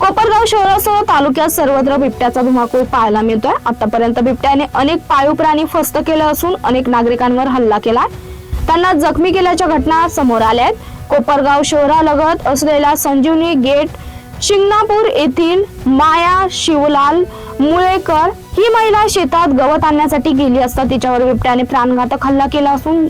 कोपरगाव शहरासह तालुक्यात सर्वत्र बिबट्याचा धुमाकूळ पाहायला मिळतोय. आतापर्यंत बिबट्याने अनेक पाळीव प्राणी फस्त केले असून अनेक नागरिकांवर हल्ला केला त्यांना जखमी केल्याच्या घटना समोर आल्या आहेत. कोपरगाव शहरालगत असलेल्या संजीवनी गेट शिंगणापूर येथील माया शिवलाल मुळेकर ही महिला शेतात गवत आणण्यासाठी गेली असता तिच्यावर बिबट्याने प्राणघातक हल्ला केला असून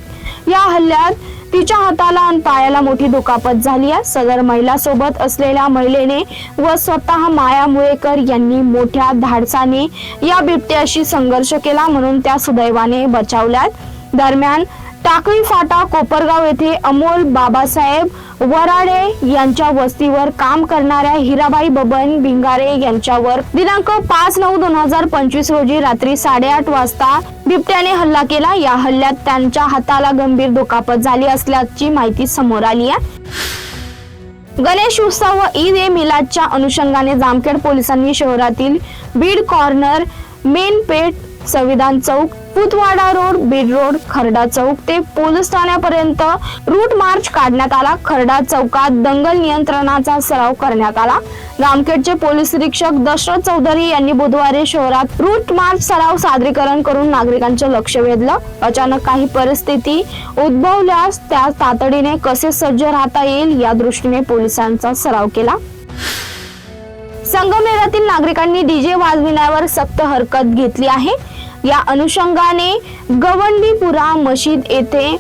या हल्ल्यात तिच्या हाताला आणि पायाला मोठी दुखापत झाली आहे. सदर महिला सोबत असलेल्या महिलेने व स्वतः माया मुळेकर यांनी मोठ्या धाडसाने या बिबट्याशी संघर्ष केला म्हणून त्या सुदैवाने बचावल्यात. दरम्यान टाकळी फाटा कोपरगाव येथे अमोल बाबासाहेब वराडे यांच्या वस्तीवर काम करणाऱ्या हिराबाई बबन भिंगारे यांच्यावर दिनांक पाच नऊ दोन हजार पंचवीस रोजी रात्री साडेआठ वाजता बिबट्याने हल्ला केला. या हल्ल्यात त्यांच्या हाताला गंभीर दुखापत झाली असल्याची माहिती समोर आली आहे. गणेश उत्सव व ईद ए मिलादच्या अनुषंगाने जामखेड पोलिसांनी शहरातील बीड कॉर्नर मेन पेठ संविधान चौक पुतवाडा रोड बीड रोड खरडा चौक ते पोलीस ठाण्यापर्यंत रूट मार्च काढण्यात आला. खरडा चौकात दंगल नियंत्रणाचा सराव करण्यात आला. रामखेडचे पोलीस निरीक्षक दशरथ चौधरी यांनी बुधवारी शहरात रूट मार्च सराव सादरीकरण करून नागरिकांचे लक्ष वेधलं. अचानक काही परिस्थिती उद्भवल्यास त्या तातडीने कसे सज्ज राहता येईल या दृष्टीने पोलिसांचा सराव केला. संगमेरातील नागरिकांनी डीजे वाजविण्यावर सक्त हरकत घेतली आहे. या अनुषंगाने गवंडीपुरा मशीद येथे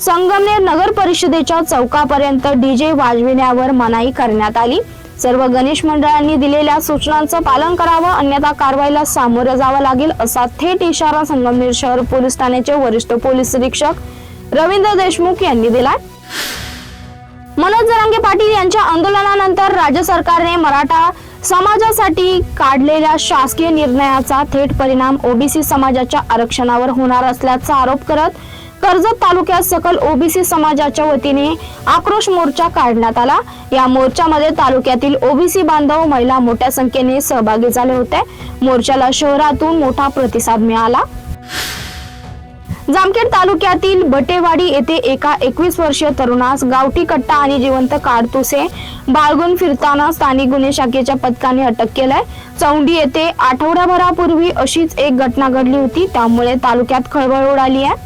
संगमनेर नगर परिषदेच्या चौकापर्यंत डीजे वाजविण्यावर मनाई करण्यात आली. सर्व गणेश मंडळांनी दिलेल्या सूचनांचं पालन करावं अन्यथा कारवाईला सामोरं जावं लागेल असा थेट इशारा संगमनेर शहर पोलीस ठाण्याचे वरिष्ठ पोलीस निरीक्षक रवींद्र देशमुख यांनी दिलाय. मनोज जरांगे पाटील यांच्या आंदोलनानंतर राज्य सरकारने मराठा समाजासाठी काढलेल्या शासकीय निर्णयाचा थेट परिणाम ओबीसी समाजाच्या आरक्षणावर होणार असल्याचा आरोप करत कर्जत तालुक्यात सकल ओबीसी समाजाच्या वतीने आक्रोश मोर्चा काढण्यात आला. या मोर्चामध्ये तालुक्यातील ओबीसी बांधव महिला मोठ्या संख्येने सहभागी झाले होते. मोर्चाला शहरातून मोठा प्रतिसाद मिळाला. जामखेड तालुक्यातील बटेवाडी येथे एका एकवीस वर्षीय तरुणास गावठी कट्टा आणि जिवंत काडतुसे बाळगून फिरताना स्थानिक गुन्हे शाखेच्या पथकाने अटक केलाय. चौंडी येथे आठवड्याभरापूर्वी अशीच एक घटना घडली होती त्यामुळे तालुक्यात खळबळ उडाली आहे.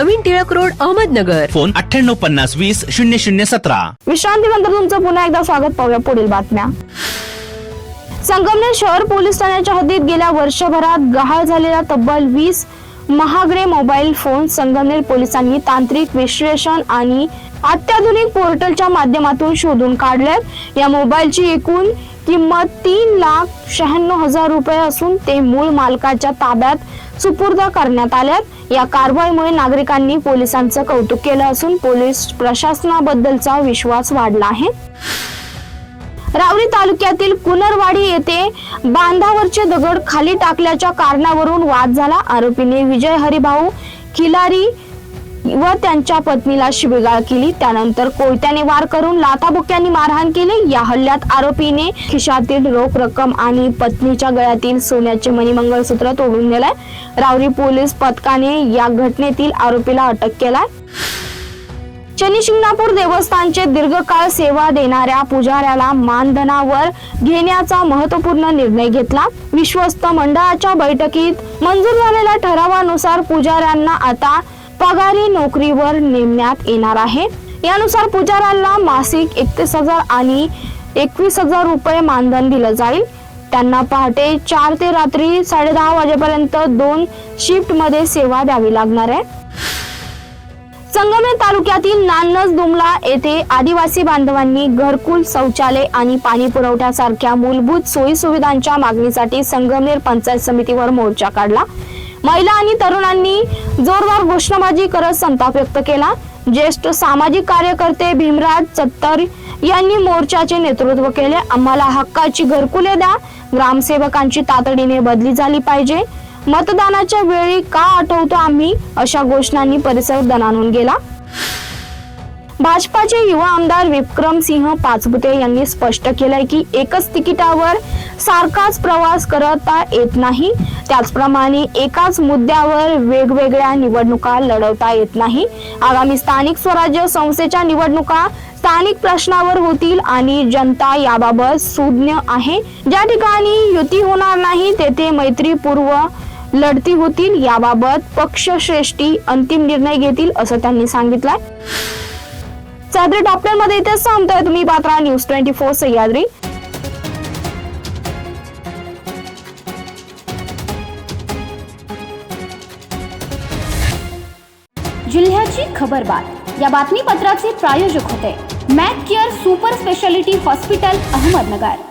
नवीन टिळक रोड अहमदनगर. फोन अठ्ठ्याण्णव पन्नास वीस शून्य शून्य सतरा. विश्रांतीनंतर तुमचं पुन्हा एकदा स्वागत पाहूया पुढील बातम्या. संगमनेर शहर पोलीस ठाण्याच्या हद्दीत गेल्या वर्षभरात गहाळ झालेल्या तब्बल वीस महागडे मोबाईल फोन संगमनेर पोलिसांनी तांत्रिक विश्लेषण आणि अत्याधुनिक पोर्टलच्या माध्यमातून शोधून काढलेत या मोबाईलची एकूण किंमत तीन लाख शहाण्णव हजार रुपये असून ते मूळ मालकाच्या ताब्यात सुपूर्द करण्यात आल्यात. या कारवाईमुळे नागरिकांनी पोलिसांचं कौतुक केलं असून पोलीस प्रशासनाबद्दलचा विश्वास वाढला आहे. रावरी तालुक्यातील कुनरवाडी येथे बांधावरचे दगड खाली टाकल्याच्या कारणावरून वाद झाला. आरोपीने विजय हरिभाऊ खिलारी व त्यांच्या पत्नीला शिबिगाळ केली. त्यानंतर कोयत्याने वार करून लाथाबुक्यांनी मारहाण केली. या हल्ल्यात आरोपीने खिशातील रोख रक्कम आणि पत्नीच्या गळ्यातील सोन्याचे मणिमंगळसूत्र तोडून नेलंय रावरी पोलीस पथकाने या घटनेतील आरोपीला अटक केलाय. शनिशिंगणापूर देवस्थानचे दीर्घकाळ सेवा देणाऱ्या पुजाऱ्याला मानधनावर घेण्याचा महत्त्वपूर्ण निर्णय घेतला. विश्वस्त मंडळाच्या बैठकीत मंजूर झालेल्या ठरावानुसार पुजाऱ्यांना आता पगारी नोकरीवर नेमण्यात येणार आहे. यानुसार पुजाऱ्यांना मासिक एकतीस हजार आणि एकवीस हजार रुपये मानधन दिलं जाईल. त्यांना पहाटे चार ते रात्री साडेदहा वाजेपर्यंत दोन शिफ्टमध्ये सेवा द्यावी लागणार आहे. संगमेर तालुक्यातील नान्नज दुमला येथे आदिवासी बांधवांनी घरकुल शौचालय आणि पाणी पुरवठ्यासारख्या मूलभूत सोयी सुविधांच्या मागणीसाठी संगमनेर पंचायत समितीवर मोर्चा काढला. महिला आणि तरुणांनी जोरदार घोषणाबाजी करत संताप व्यक्त केला. ज्येष्ठ सामाजिक कार्यकर्ते भीमराज चत्तर यांनी मोर्चाचे नेतृत्व केले. आम्हाला हक्काची घरकुले द्या. ग्रामसेवकांची तातडीने बदली झाली पाहिजे. मतदानाच्या वेळी का आठवतो आम्ही? अशा घोषणांनी परिसर दणानून गेला. भाजपाचे युवा आमदार विक्रम सिंह पाचपुते यांनी स्पष्ट केलंय की एकच तिकिटावर सारखाच प्रवास करता येत नाही. त्याचप्रमाणे एकाच मुद्द्यावर वेगवेगळ्या निवडणुका लढवता येत नाही. आगामी स्थानिक स्वराज्य संस्थेच्या निवडणुका स्थानिक प्रश्नावर होतील आणि जनता याबाबत सुज्ञ आहे. ज्या ठिकाणी युती होणार नाही तेथे मैत्रीपूर्व लढती होतील याबाबत पक्षश्रेष्ठी अंतिम निर्णय घेतील असं त्यांनी सांगितलंय. सादरी डॉक्टरमध्ये इथेच थांबतोय तुम्ही पात्रा न्यूज ट्वेंटी फोर सह्याद्री. जिल्ह्याची खबरबात या बातमीपत्राचे प्रायोजक होते. Mac care super speciality hospital Ahmednagar.